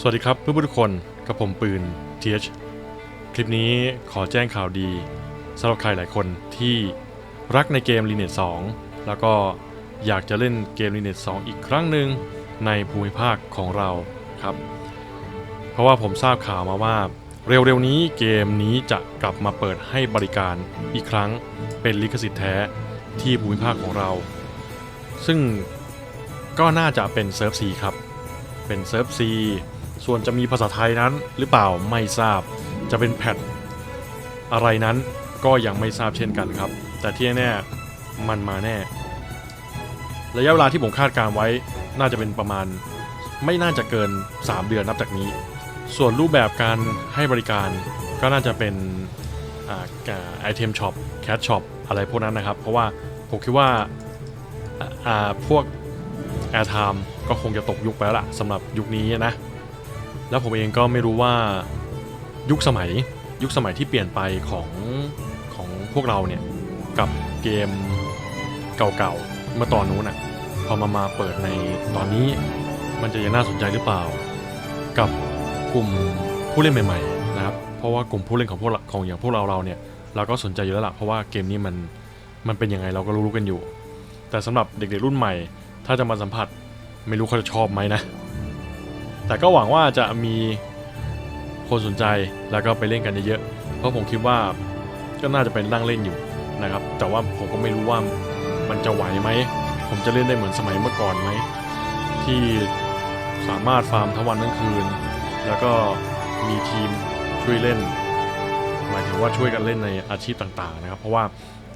สวัสดีครับเพื่อนๆทุกคนกับผมปืน TH คลิปนี้ขอแจ้งข่าวดีสำหรับใครหลายคนที่รักในเกม Lineage 2 แล้วก็อยากจะเล่นเกม Lineage 2 อีกครั้งหนึ่งในภูมิภาคของเราครับ เพราะว่าผมทราบข่าวมาว่า เร็วๆนี้เกมนี้จะกลับมาเปิดให้บริการอีกครั้งเป็นลิขสิทธิ์แท้ที่ภูมิภาคของเรา ซึ่งก็น่าจะเป็นเซิร์ฟซีครับ เป็นเซิร์ฟซี ส่วนจะมีภาษาไทยนั้นหรือเปล่าไม่ทราบ จะเป็นแพทอะไรนั้นก็ยังไม่ทราบเช่นกันครับ แต่ที่แน่มันมาแน่ ระยะเวลาที่ผมคาดการไว้น่าจะเป็นประมาณ ไม่น่าจะเกิน 3 เดือนนับจากนี้ ส่วนรูปแบบการให้บริการก็น่าจะเป็นไอเทมช็อปแคชช็อปอะไรพวกนั้นนะครับ เพราะว่าผมคิดว่าาพวก Airtime ก็คงจะตกยุคไปแล้วล่ะสำหรับยุคนี้นะ แล้วผมเองก็ไม่รู้ว่ายุคสมัยยุคสมัยที่เปลี่ยนไปของของพวกเราเนี่ยกับเกมเก่าๆเมื่อตอนนู้นน่ะพอมามาเปิดในตอนนี้มันจะยังน่าสนใจหรือเปล่า กับกลุ่มผู้เล่นใหม่ๆนะครับเพราะว่ากลุ่มผู้เล่นของพวกของอย่างพวกเราเราเนี่ยเราก็สนใจอยู่แล้วล่ะเพราะว่าเกมนี้มันมันเป็นยังไงเราก็รู้ๆกันอยู่ แต่สำหรับเด็กๆรุ่นใหม่ ถ้าจะมาสัมผัสไม่รู้เขาจะชอบไหมนะ แต่ก็หวังว่าจะมีคนสนใจแล้วก็ไปเล่นกันเยอะๆเพราะผมคิดว่าก็น่าจะเป็นนั่งเล่นอยู่นะครับ แต่ว่าผมก็ไม่รู้ว่ามันจะไหวไหม ผมจะเล่นได้เหมือนสมัยเมื่อก่อนไหม ที่สามารถฟาร์มทั้งวันทั้งคืน แล้วก็มีทีมช่วยเล่น หมายถึงว่าช่วยกันเล่นในอาชีพต่างๆนะครับ เพราะว่า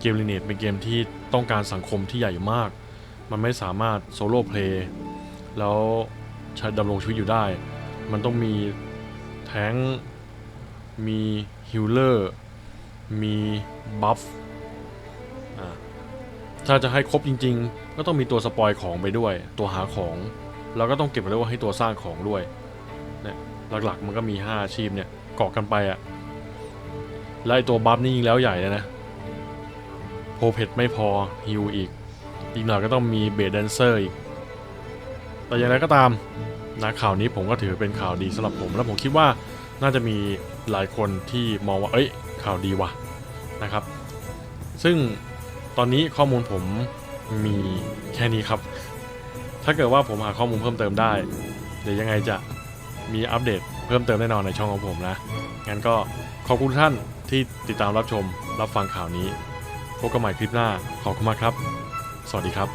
เกมลิเนตเป็นเกมที่ต้องการสังคมที่ใหญ่มาก มันไม่สามารถโซโล่เพลย์แล้ว ใช้ดำรงชีวิตอยู่ได้ มันต้องมีแทงมีฮิลเลอร์มีบัฟถ้าจะให้ครบจริง ๆ ก็ต้องมีตัวสปอยของไปด้วย ตัวหาของแล้วก็ต้องเก็บไว้ด้วยว่าให้ตัวสร้างของด้วยเนี่ยหลักๆมันก็มี 5 อาชีพเนี่ยเกาะกันไปอะและไอตัวบัฟนี่ยิงแล้วใหญ่เลยนะโพเพชไม่พอฮิวอีก อีกหน่อยก็ต้องมีเบสแดนเซอร์อีก แต่อย่างไรก็ตามนะข่าวนี้ผมก็ถือเป็นข่าวดีสำหรับผม และผมคิดว่าน่าจะมีหลายคนที่มองว่า เอ้ย ข่าวดีว่ะนะครับ ซึ่งตอนนี้ข้อมูลผมมีแค่นี้ครับ ถ้าเกิดว่าผมหาข้อมูลเพิ่มเติมได้ เดี๋ยวยังไงจะมีอัปเดตเพิ่มเติมแน่นอนในช่องของผมนะ งั้นก็ขอบคุณทุกท่านที่ติดตามรับชมรับฟังข่าวนี้ พบกันใหม่คลิปหน้า ขอบคุณมากครับ สวัสดีครับ